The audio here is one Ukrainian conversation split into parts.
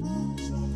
Запроси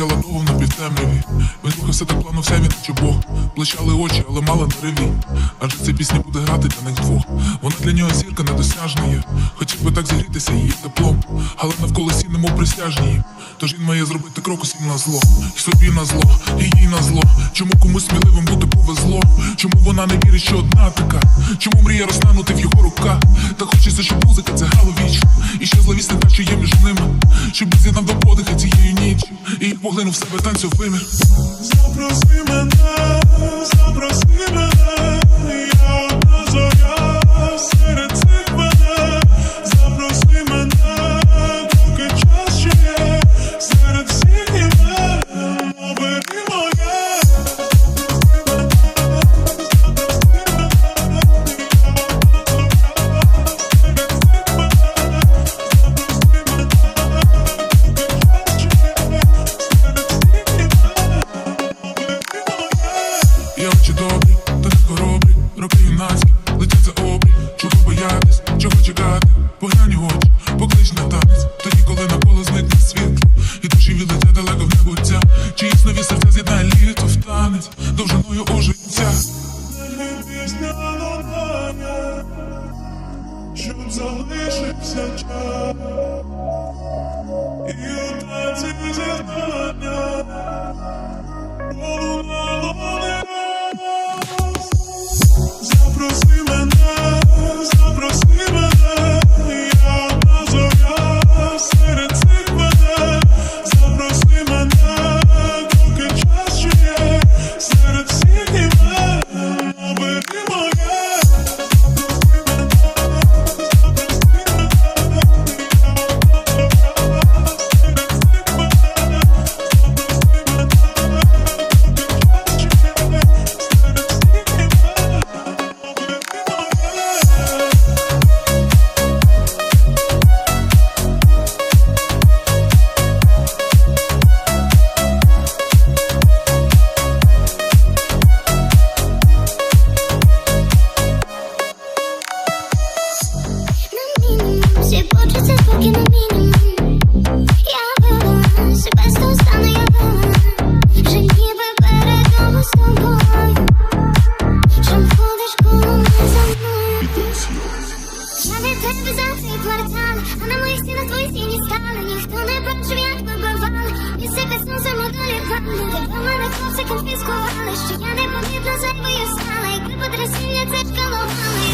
стояла довго на півтемряві, він рухався так плавно вся він Бог. Блищали очі, але мало на реві. Адже ця пісня буде грати для них двох. Вона для нього зірка недосяжна є. Хотів би так зігрітися її теплом, але навколо сі немов присяжні. Тож він має зробити крок усім на зло. І собі на зло, і їй на зло. Чому комусь сміливим бути повезло? Чому вона не вірить, що одна така? Чому мріє розтанути в його руках? Та хочеться, щоб музика це грало вічно. І що зловісне те, що є між ними. Щоб з'єднав до подихи цією ніччю. І поглинув себе танцю вимір. Запроси мене, конфіскували Що я непомітно зайвою стала Якби потрясіння це шкалували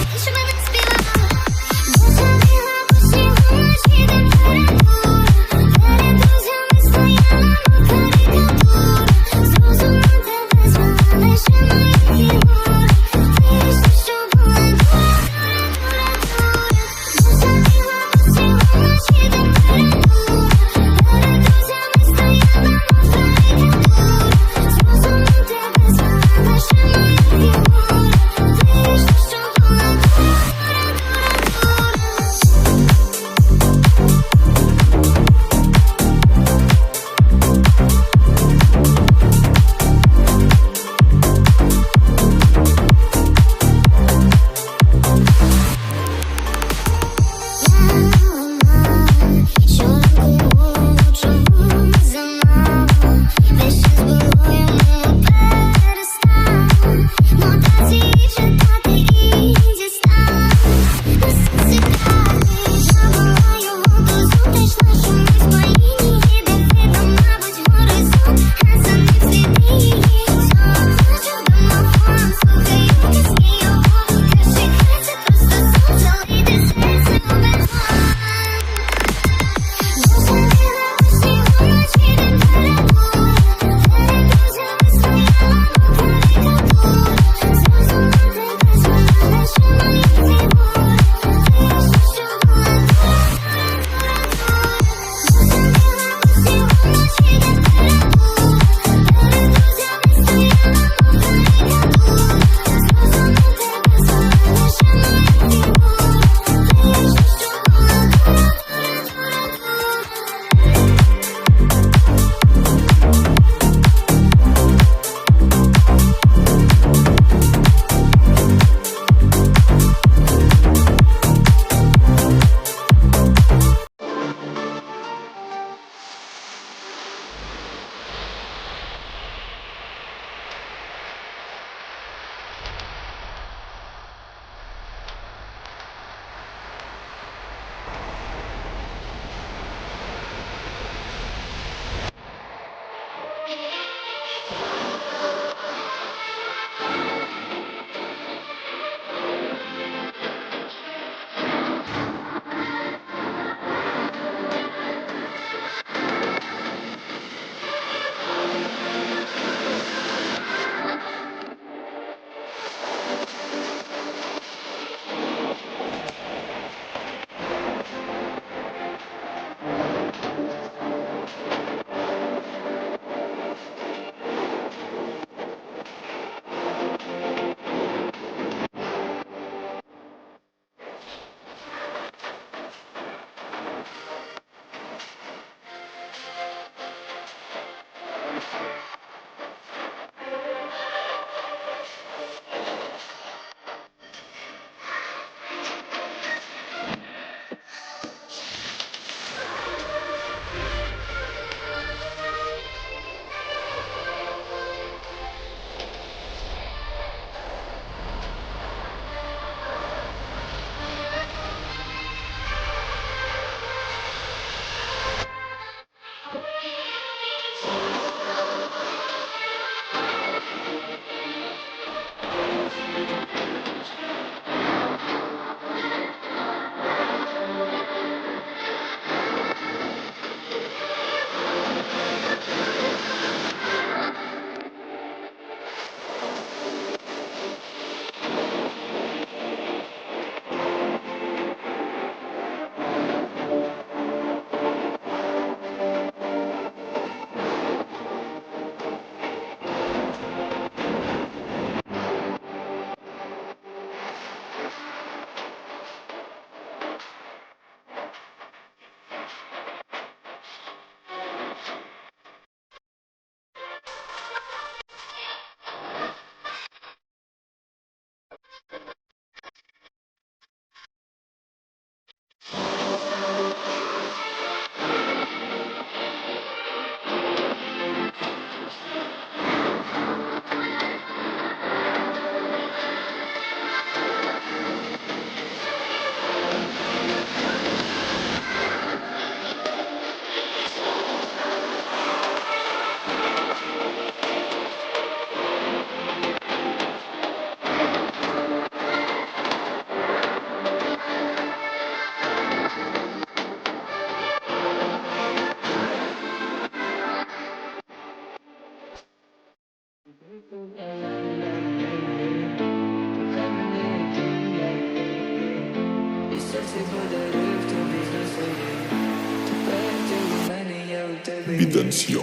intención.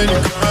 Heineken.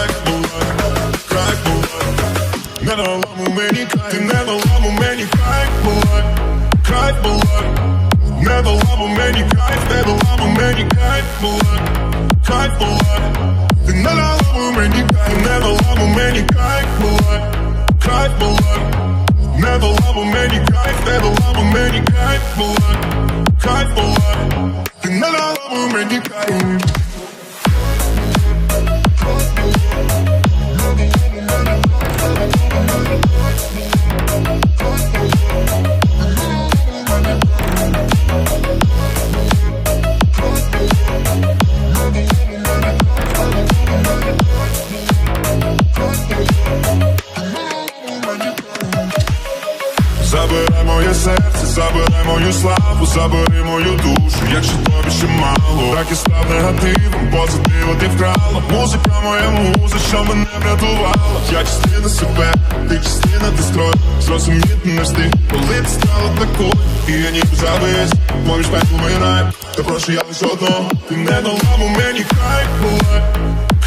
Забери мою душу, якщо тобі ще мало, так і став негативом, позитиву ти вкрала. Музика моя муза, що мене врятувала. Я частина себе, ти частина ти строй. Зрозуміти не встиг, коли ти стала такою, і я ніби завис, поміж пеклом і рай. Та прошу я лише одного, ти не дала б мені кайф була,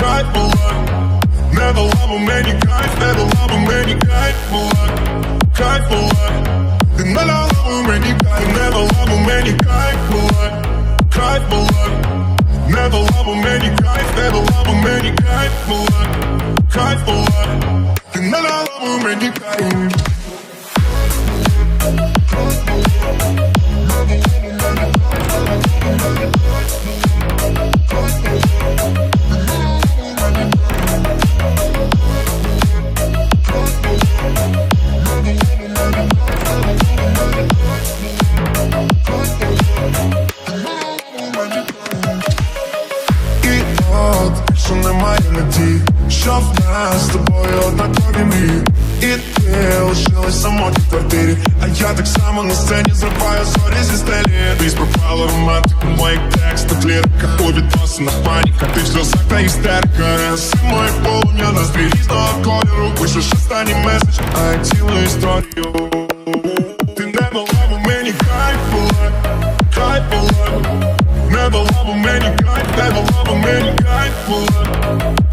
кайф була. Не дала б мені кайф, не дала б мені кайф була, кайф була. Ти не дала б мені кайф, не дала б мені кайф була, кайф була. Не дала б мені кайф, не дала б мені кайф була, кайф була. Ти не дала б що в нас з тобою однакові мрії І ти лишилась самотній в квартирі, а я так само на сцені зриваю зорі зі стелі. Ти пропала романтику, моїх текстах, лірика у відносинах паніка, ти в сльозах та істерика Си мої полум'я нас дві різного кольору, пишеш останній меседж, а я цілу історію. Ти не дала б мені кайф була, кайф була. Не дала б мені кайф, не дала б мені кайф була,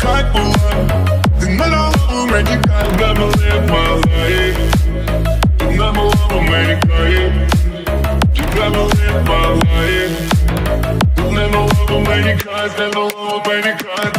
кайф. Ти не дала б мені кайф, never live my life. Ти не дала б мені кайф. You